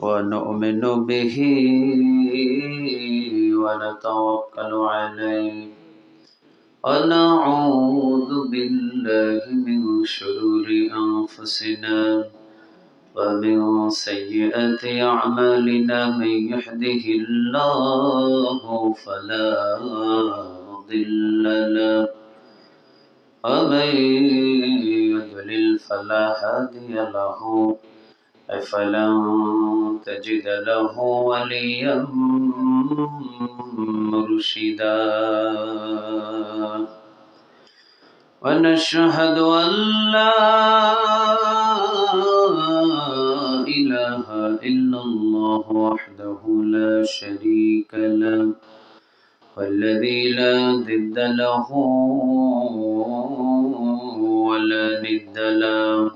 ونؤمن به ونتوكل عليه. ونعوذ بالله من شرور أنفسنا ومن سيئات أعمالنا. من يهده الله فلا مضل له ومن يضلل فلا هادي له. فلن تجد له وليا مرشدا. ونشهد أن لا إله إلا الله وحده لا شريك له والذي لا ضد له ولا ند له.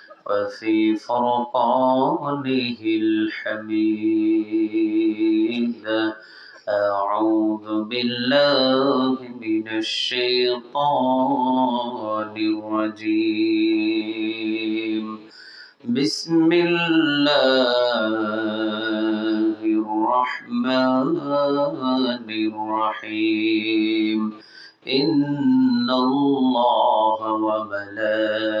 وفي فرقانه الحميد. أعوذ بالله من الشيطان الرجيم. بسم الله الرحمن الرحيم. إن الله وملائكته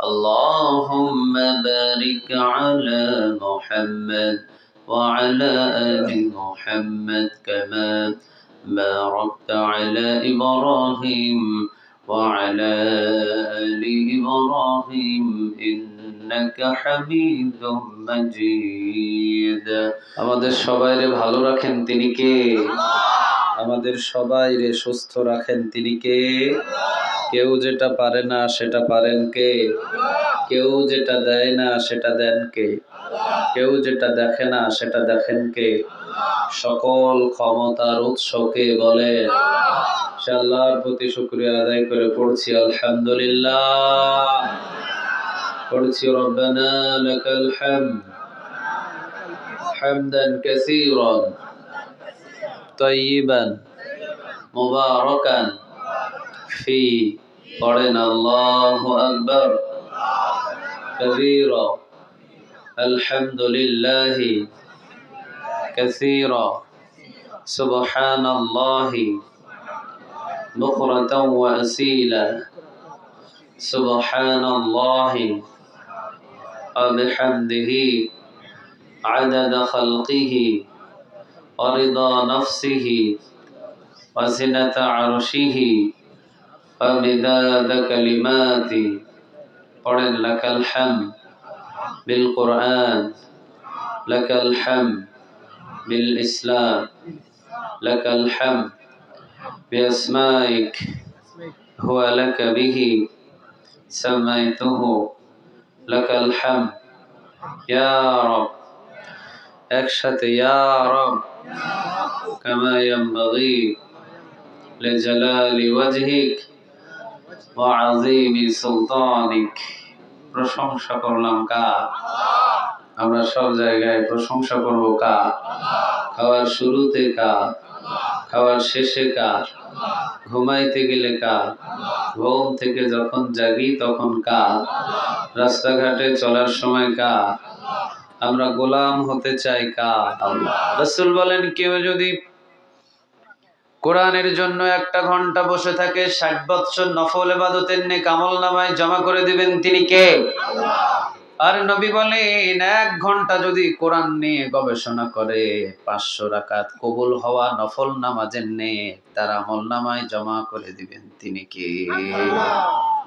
اللهم بارك على محمد وعلى آل محمد كما باركت على إبراهيم وعلى آل إبراهيم إنك حميد مجيد আমাদের সবাইরে ভালো রাখেন তিনি কে আমাদের সবাইরে সুস্থ রাখেন তিনি কে কেউ যেটা পারে না সেটা পারেন কে? কেউ যেটা দেয় না সেটা দেন কে? কেউ যেটা দেখে না সেটা দেখেন কে? সকল ক্ষমতার উৎসকে বলে? আল্লাহর প্রতি শুক্রিয়া আদায় করে পড়ছি, আলহামদুলিল্লাহ। পড়ছি, রব্বানা লাকাল হামদ হামদান কাসীরান। ফি পড়েন আল্লাহু আকবার كبيرا الحمد لله كثيرا سبحان الله بكرة وأسيلا سبحان الله وبحمده عدد خلقه ورضا نفسه وزنة عرشه أمداد كلماتي قل لك الحمد بالقرآن لك الحمد بالإسلام لك الحمد بأسمائك هو لك به سميته لك الحمد. يا رب اكشت يا رب كما ينبغي لجلال وجهك. প্রশংসা করলাম কা আমরা সব জায়গায় প্রশংসা করব কা খাওয়ার শুরুতে কা খাওয়ার শেষে কার? ঘুমাইতে গেলে কার? ঘুম থেকে যখন জাগি তখন কার? রাস্তাঘাটে চলার সময় কা আমরা গোলাম হতে চাই কার? রসুল বলেন কেউ যদি কোরআনের জন্য একটা ঘণ্টা বসে থাকে ষাট বৎসর নফল এবাদতের নে আমল নামায় জমা করে দিবেন তিনি কে? আর নবী বলেন এক ঘণ্টা যদি কোরআন নিয়ে গবেষণা করে পাঁচশো রাকাত কবুল হওয়া নফল নামাজের নে তার আমল নামায় জমা করে দিবেন তিনি কে?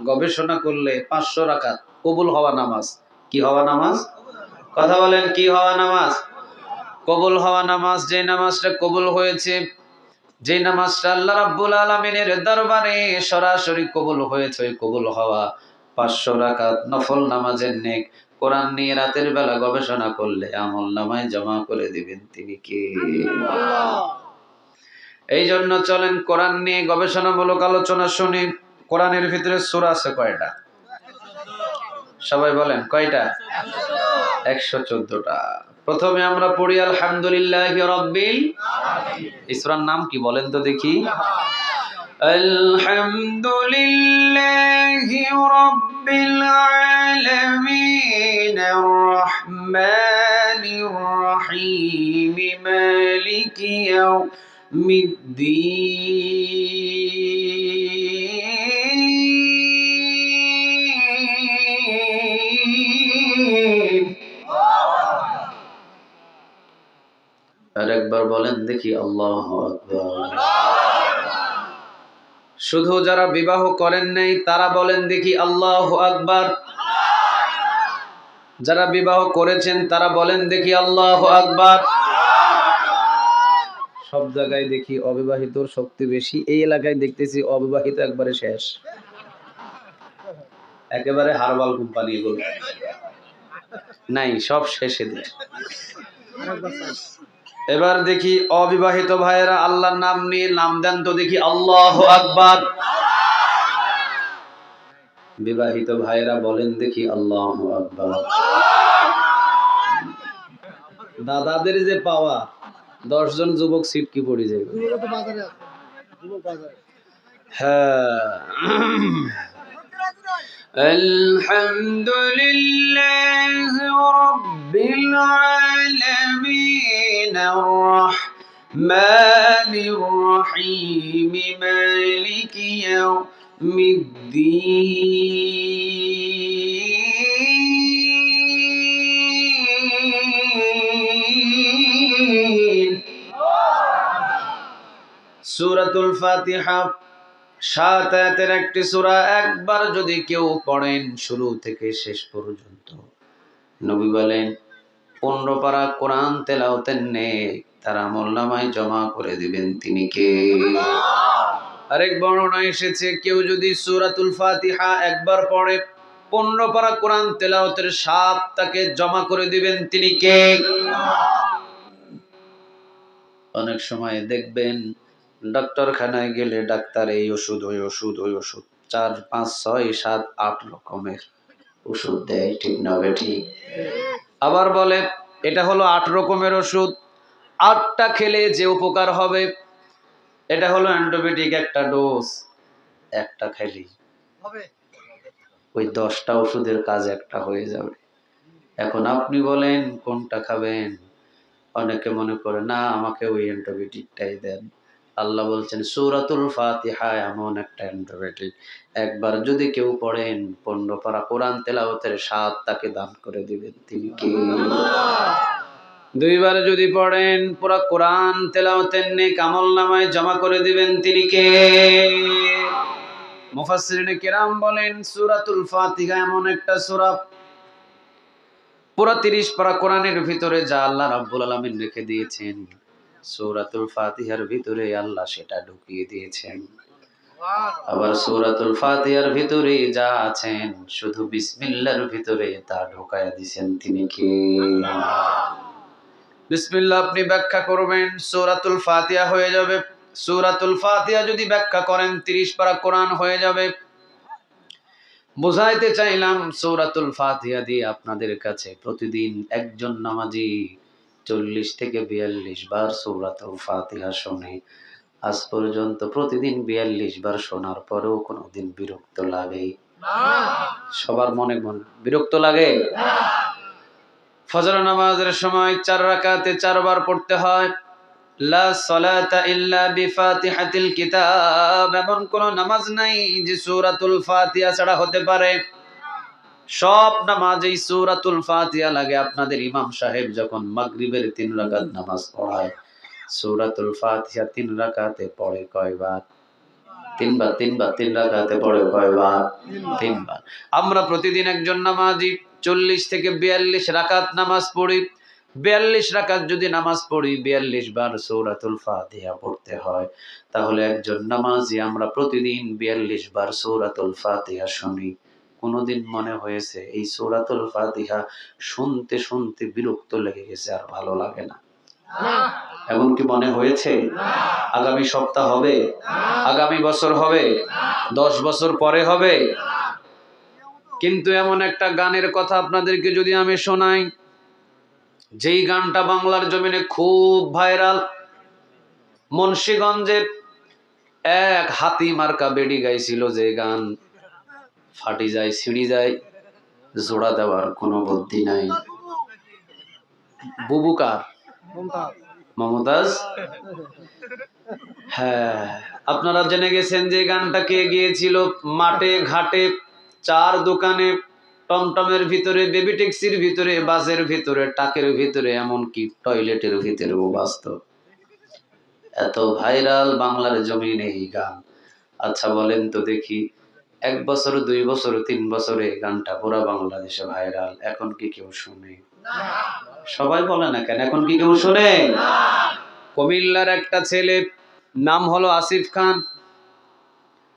গবেষণা করলে পাঁচশো রাকাত কবুল হওয়া নামাজ কি হওয়া নামাজ? কথা বলেন কি হওয়া নামাজ? কবুল হওয়া নামাজ যে নামাজটা কবুল হয়েছে যে নামাজটা আল্লাহ রাব্বুল আলমিনের দরবারে সরাসরি কবুল হয়েছে কবুল হওয়া পাঁচশো রাকাত নফল নামাজের নেক। কোরআন নিয়ে রাতের বেলা গবেষণা করলে আমল নামায় জমা করে দিবেন তিনি কে? এই জন্য চলেন কোরআন নিয়ে গবেষণামূলক আলোচনা শুনি। কোরআনের ভিতরে সুর আছে কয়টা? সবাই বলেন কয়টা? একশো চোদ্দটা। প্রথমে আমরা পড়ি আলহামদুলিল্লাহ রব্বিল ইসরার নাম কি বলেন তো দেখি الحمد لله رب العالمين الرحمن الرحيم مالك يوم الدين আরেকবার বলেন, দেখি, আল্লাহ শুধু যারা বিবাহ করেন নাই, তারা বলেন, দেখি, আল্লাহ আকবার। যারা বিবাহ করেছেন, তারা বলেন, দেখি, আল্লাহ আকবার। সব জায়গায় দেখি অবিবাহিতর শক্তি বেশি। এই এলাকায় দেখতেছি, অবিবাহিত একবারে শেষ। একেবারে হারবাল কোম্পানি এগুলো। নাই, সব শেষে দেয় এবার দেখি অবিবাহিত ভাইয়েরা, আল্লাহর নাম নিয়ে নাম দেন তো দেখি আল্লাহ আকবার। বিবাহিত ভাইয়েরা বলেন দেখি আল্লাহ আকবার। দাদাদের যে পাওয়া, দশজন যুবক সিটকি পড়ে যায় হ্যাঁ। আলহামদুলিল্লাহ الرحمن الرحيم مالك يوم الدين সূরাতুল ফাতিহা সাত আয়াতের একটি সূরা একবার যদি কেউ পড়েন শুরু থেকে শেষ পর্যন্ত নবী বলেন পনেরো পারা কোরআন তেলাওতেন নেক, তার আমল নামায় জমা করে দিবেন তিনি কে? আরেক বর্ণনা এসেছে, কেউ যদি সূরাতুল ফাতিহা একবার পড়ে পনেরো পারা কোরআন তেলাওতের সাপ তাকে জমা করে দিবেন তিনি কে? অনেক সময় দেখবেন ডাক্তারখানায় গেলে ডাক্তার এই ওষুধ, ওই ওষুধ ওই ওষুধ, চার, পাঁচ, ছয়, সাত, আট রকমের ওষুধ দেয়, ঠিক না ঠিক আবার বলে এটা হলো আট রকমের ওষুধ। আটটা খেলে যে উপকার হবে এটা হলো অ্যান্টিবায়োটিক একটা ডোজ। একটা খাইলেই ওই দশটা ওষুধের কাজ একটা হয়ে যাবে। এখন আপনি বলেন কোনটা খাবেন? অনেকে মনে করে না আমাকে ওই অ্যান্টিবায়োটিকটাই দেন। আল্লাহ বলছেন সূরাতুল ফাতিহা এমন একটা অ্যান্টিবায়োটিক একবার যদি কেউ পড়েন পনেরো পারা কোরআন তেলাওয়াতের স্বাদ তাকে দান করে দিবেন। তিনি কে? দুইবার যদি পড়েন পুরো কোরআন তেলাওয়াতের নেক আমল নামায় জমা করে দিবেন তিনি কে? মুফাসসিরিনে কেরাম বলেন সূরাতুল ফাতিহা এমন একটা সূরা। পুরো 30 পারা কোরআনের ভিতরে যা আল্লাহ রাব্বুল আলামিন রেখে দিয়েছেন। সূরাতুল ফাতিহার ভিতরে আল্লাহ সেটা ঢুকিয়ে দিয়েছেন। আবার সূরাতুল ফাতিহার ভিতরে যা আছেন শুধু বিসমিল্লাহর ভিতরে তা ঢোকায়া দিয়েছেন তিনি কে? বিসমিল্লাহ আপনি ব্যাখ্যা করবেন সূরাতুল ফাতিহা হয়ে যাবে। সূরাতুল ফাতিহা যদি ব্যাখ্যা করেন 30 পারা কোরআন হয়ে যাবে। বুঝাইতে চাইলাম সূরাতুল ফাতিহা দিয়ে আপনাদের কাছে প্রতিদিন একজন নামাজি চল্লিশ থেকে বিয়াল্লিশ বার সূরাতুল ফাতিহা শোনে। আজ পর্যন্ত প্রতিদিন বিয়াল্লিশ বার শোনার পরেও কোনোদিন বিরক্ত লাগে। সবার মনে মনে বিরক্ত লাগে? ফজর নামাজের সময় চার রাকাতে চারবার পড়তে হয়। লা সলাতা ইল্লা বিফাতিহাতিল কিতাব। এমন কোন নামাজ নাই যে সূরাতুল ফাতিহা ছাড়া হতে পারে। সব নামাজেই সূরাতুল ফাতিহা লাগে। আপনাদের ইমাম সাহেব যখন মাগরিবের তিন রাকাত নামাজ পড়ায়, সূরাতুল ফাতিহা তিন রাকাতে পড়ে কয়বার? তিনবার তিনবার, তিন রাকাতে পড়ে কয়বার? তিনবার। আমরা প্রতিদিন একজন নামাজি, চল্লিশ থেকে বিয়াল্লিশ রাকাত নামাজ পড়ি। বিয়াল্লিশ রাকাত যদি নামাজ পড়ি, বিয়াল্লিশ বার সৌরাতুল ফাতিহা পড়তে হয়। তাহলে একজন নামাজি আমরা প্রতিদিন বিয়াল্লিশ বার সৌরাতুল ফাতিহা শুনি। কোনোদিন মনে হয়েছে, এই সৌরাতুল ফাতিহা শুনতে শুনতে বিরক্ত লেগে গেছে আর ভালো লাগে না। এমন কি মনে হয়েছে? আগামী সপ্তাহ হবে, আগামী বছর হবে, দশ বছর পরে হবে? কিন্তু এমন একটা গানের কথা আপনাদেরকে যদি আমি শোনাই, যেই গানটা বাংলার জমিনে খুব ভাইরাল, মুন্সিগঞ্জের এক হাতি মার্কা বেডি গাইছিল যে গান। ফাটি যায়, ছিঁড়ি যায়, জোড়া দেওয়ার কোনো বুদ্ধি নাই। বুবুকার মমতাজ? হ্যাঁ আপনারা জেনে গেছেন যে গানটা কে গিয়েছিল? মাঠে, ঘাটে, চার দোকানে, টমটমের ভিতরে, বেবি ট্যাক্সির ভিতরে, বাসের ভিতরে টাকের ভিতরে, এমনকি টয়লেটের ভিতরেও বাস্তব এত ভাইরাল বাংলার জমিনে এই গান। আচ্ছা বলেন তো দেখি। এক বছর, দুই বছর, তিন বছরে গানটা পুরা বাংলাদেশে ভাইরাল। এখন কি কেউ শুনে? সবাই বলে না কেন? এখন কি কেউ শুনে? কুমিল্লার একটা ছেলে, নাম হলো আসিফ খান।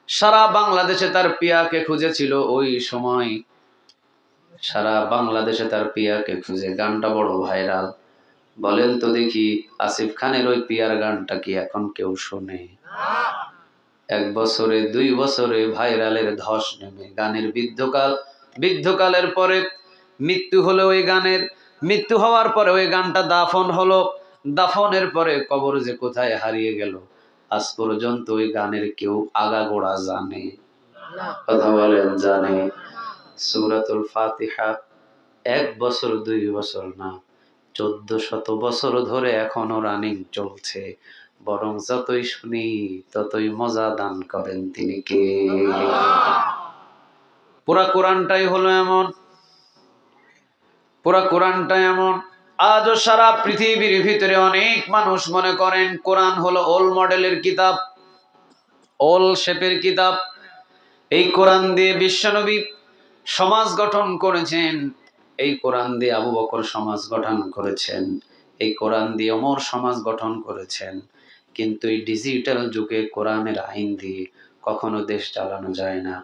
সারা বাংলাদেশে তার পিয়াকে খুঁজেছিল ওই সময়। সারা বাংলাদেশে তার পিয়াকে খুঁজে। গানটা বড় ভাইরাল। বলেন তো দেখি, আসিফ খানের ওই পিয়ার গানটা কি এখন কেউ শোনে? এক বছরে, দুই বছরে ভাইরালের ধস নেমে। গানের বৃদ্ধকাল, বৃদ্ধকালের পরে মৃত্যু হলো ওই গানের। মৃত্যু হওয়ার পরে ওই গানটা দাফন হলো। দাফনের পরে কবর যে কোথায় হারিয়ে গেল, আজ পর্যন্ত ওই গানের কেউ আগাগোড়া জানে। কথা বলেন, জানে। সূরাতুল ফাতিহা এক বছর, দুই বছর না, চোদ্দ শত বছর ধরে এখনও রানিং চলছে। বরং যতই শুনি, ততই মজা দান করেন তিনি কে। পুরা কোরআনটাই হলো এমন। পুরা কোরআনটা এমন। আজও সারা পৃথিবীর ভিতরে অনেক মানুষ মনে করেন, কোরআন হলো ওল মডেলের কিতাব, ওল শেপের কিতাব। এই কোরআন দিয়ে বিশ্বনবী সমাজ গঠন করেছেন, এই কোরআন দিয়ে আবু বকর সমাজ গঠন করেছেন, এই কোরআন দিয়ে অমর সমাজ গঠন করেছেন। কিন্তু এই ডিজিটাল যুগে কোরআনের আইন দিয়ে কখনো দেশ চালানো যায় না।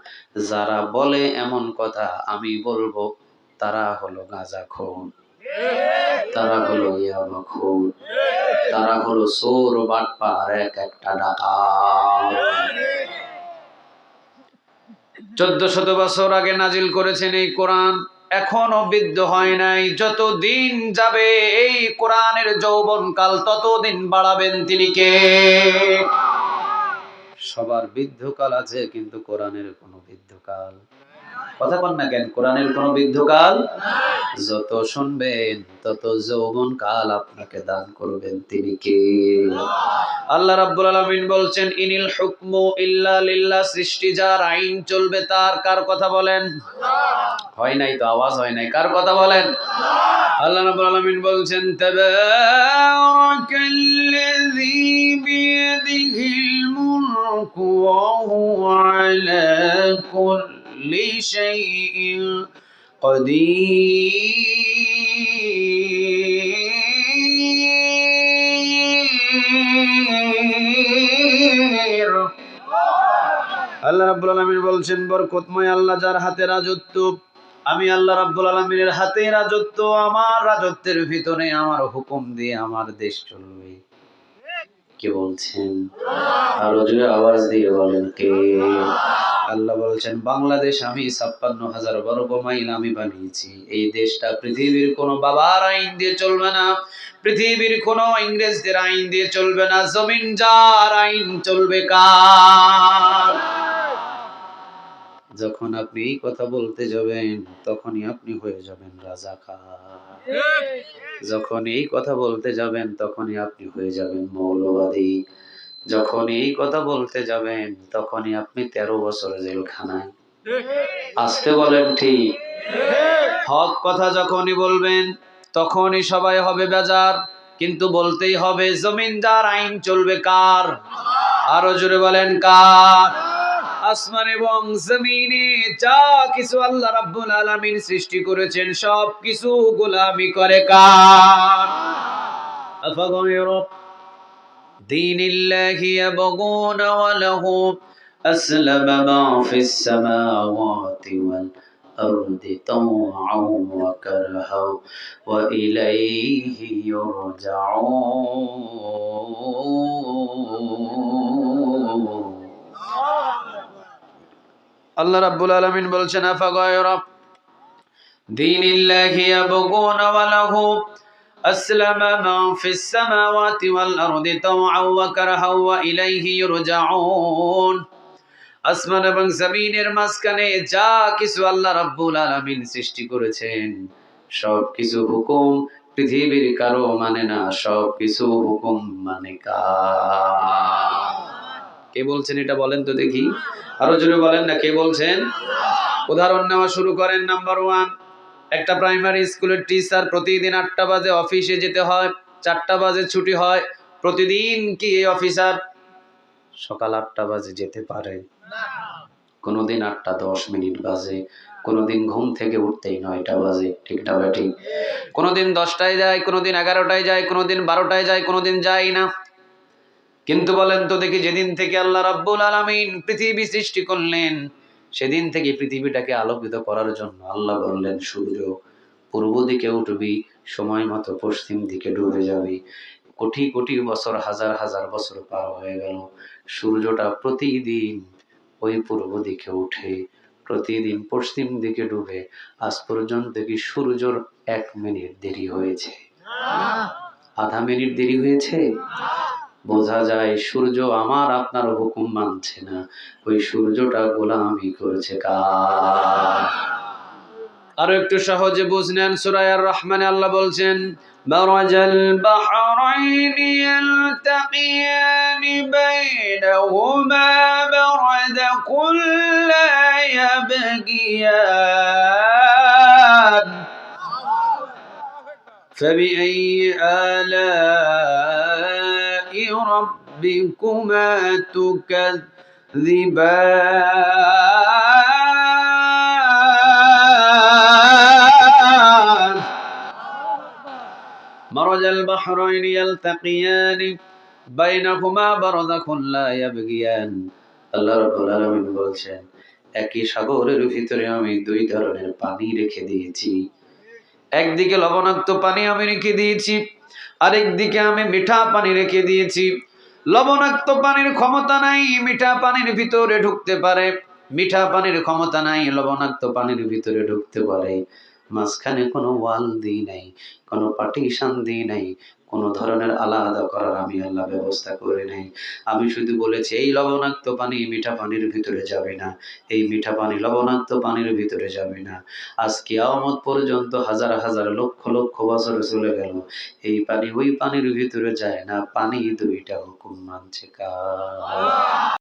যারা বলে এমন কথা, আমি বলব, তারা হলো গাঁজা খুন। তারা হলো ইয়াবা খুন। তারা হলো সোর বাটপার, এক একটা ডাকাত। চোদ্দ শত বছর আগে নাজিল করেছেন এই কোরআন। এখনও বিদ্ধ হয় নাই। যত দিন যাবে এই কোরআনের যৌবন কাল ততদিন বাড়াবেন তিনি কে? সবার বৃদ্ধকাল আছে, কিন্তু কোরআনের কোনো বৃদ্ধকাল। কথা কন না কেন? কোরআনের কোনো বৃদ্ধকাল যত শুনবেন, তত যৌবন কাল আপনাকে দান করবেন। তিনি কে? আল্লাহ রাব্বুল আলামিন বলছেন, ইনিল হুকমু ইল্লা লিল্লাহ সৃষ্টি যার আইন চলবে তার কার কথা বলেন? হয় নাই তো, আওয়াজ হয় নাই। কার কথা বলেন? আল্লাহ রাব্বুল আলামিন বলছেন তাবারাকাল্লাযী বিয়াদিহিল মুলকু ওয়া হুয়া আলা কুল্লি শাইইন قدير আল্লাহ রাব্বুল আলামিন বলছেন বরকতময় আল্লাহ যার হাতে রাজত্ব আমি আল্লাহ রাব্বুল আলামিনের হাতে রাজত্ব আমার রাজত্বের ভিতরে আমার হুকুম দিয়ে আমার দেশ চলবে কে বলছেন আরো জোরে আওয়াজ দিয়ে বলেন কে আল্লাহ বলছেন বাংলাদেশ আমি ছাপ্পান্ন হাজার বর্গ মাইল আমি বানিয়েছি। এই দেশটা পৃথিবীর কোনো বাবার আইন দিয়ে চলবে না পৃথিবীর কোনো ইংরেজদের আইন দিয়ে চলবে না জমিন যার আইন চলবে কার? যখন আপনি এই কথা বলতে যাবেন তখনই আপনি হয়ে যাবেন রাজা যখন এই কথা বলতে যাবেন তখনই আপনি হয়ে যাবেন মৌলবাদী। যখন এই কথা বলতে যাবেন, তখনই আপনি তেরো বছর জেলখানায়। আসতে বলেন ঠিক। হক কথা যখনই বলবেন, তখনই সবাই হবে বেজার। কিন্তু বলতেই হবে, জমিনদার আইন চলবে কার? আরও জোরে বলেন কার? আসমান এবং জমিনে যা কিছু আল্লাহ রাব্বুল আলামিন সৃষ্টি করেছেন সব কিছু গোলামি করে কার? আফাগায়র দীনিল্লাহি ইয়াবগুন ওয়া লাহু আসলামা মা ফিস সামাওয়াতি ওয়াল الأرض طوعا وكرها وإليه يرجعون আল্লাহ রাব্বুল আলামিন বলছেন আফা গায়রা দীনিল্লাহি ইয়াবগুন ওয়া লাহু সামাওয়াতি ওয়াল আরদি তাওআন ওয়া কারহা ওয়া ইলাইহি ইরজাউন আসমান এবং জমিনের মাঝখানে যা কিছু আল্লাহ রাব্বুল আলামিন সৃষ্টি করেছেন সব কিছু হুকুম পৃথিবীর কারও মানে না সব কিছু হুকুম মানে কে বলছেন এটা বলেন তো দেখি। আরও জোরে বলেন না, কে বলছেন? উদাহরণ নেওয়া শুরু করেন, নাম্বার ওয়ান। একটা প্রাইমারি স্কুলের টিচার প্রতিদিন আটটা বাজে অফিসে যেতে হয়, চারটা বাজে ছুটি হয়, প্রতিদিন কি এই অফিসার সকাল আটটা বাজে যেতে পারে। কোনোদিন আটটা দশ মিনিট বাজে, কোনোদিন ঘুম থেকে উঠতেই নয়টা বাজে, ঠিক না ভাই ঠিক? কোনোদিন দশটায় যায়, কোনোদিন এগারোটায় যায়, কোনোদিন বারোটায় যায়, কোনোদিন যায় না। কিন্তু বলেন তো দেখি, যেদিন থেকে আল্লাহ রাব্বুল আলামিন পৃথিবী সৃষ্টি করলেন সেদিন থেকে পৃথিবীটাকে আলোকিত করার জন্য আল্লাহ বললেন সূর্য পূর্ব দিকে উঠবি সময় মতো পশ্চিম দিকে ডুবে যাবি। কোটি কোটি বছর হাজার হাজার বছর পার হয়ে গেল। সূর্যটা প্রতিদিন ওই পূর্ব দিকে উঠে প্রতিদিন পশ্চিম দিকে ডুবে। আজ পর্যন্ত কি সূর্যর এক মিনিট দেরি হয়েছে। আধা মিনিট দেরি হয়েছে? বোঝা যায় সূর্য আমার আপনার হুকুম মানছে না ওই সূর্যটা গোলামি করেছে কার আরো একটু সহজে বুঝলেন সুরায়ার রহমানে আল্লাহ বলছেন مرج البحرين يلتقيان بينهما برزخ لا يبغيان فبأي آلاء ربكما تكذبان مرج البحرين يلتقيان بينهما برزخ لا يبغيان আল্লাহ রাব্বুল আলামিন বলছেন একই সাগরের ভিতরে আমি দুই ধরনের পানি রেখে দিয়েছি একদিকে লবণাক্ত পানি আমি রেখে দিয়েছি আরেকদিকে আমি মিঠা পানি রেখে দিয়েছি। লবণাক্ত পানির ক্ষমতা নাই, মিঠা পানির ভিতরে ঢুকতে পারে। মিঠা পানির ক্ষমতা নাই, লবণাক্ত পানির ভিতরে ঢুকতে পারে। মাঝখানে কোনো ওয়াল দিই নাই, কোনো পার্টিশন দিই নাই কোনো ধরনের আলাদা করার আমি আল্লাহ ব্যবস্থা করে নেই। আমি শুধু বলেছি, এই লবণাক্ত পানি মিঠা পানির ভিতরে যাবে না। এই মিঠা পানি লবণাক্ত পানির ভিতরে যাবে না। আজ কিয়ামত পর্যন্ত হাজার হাজার লক্ষ লক্ষ বছর চলে গেল। এই পানি ওই পানির ভিতরে যায় না। পানি দুইটা হুকুম মানছে কার?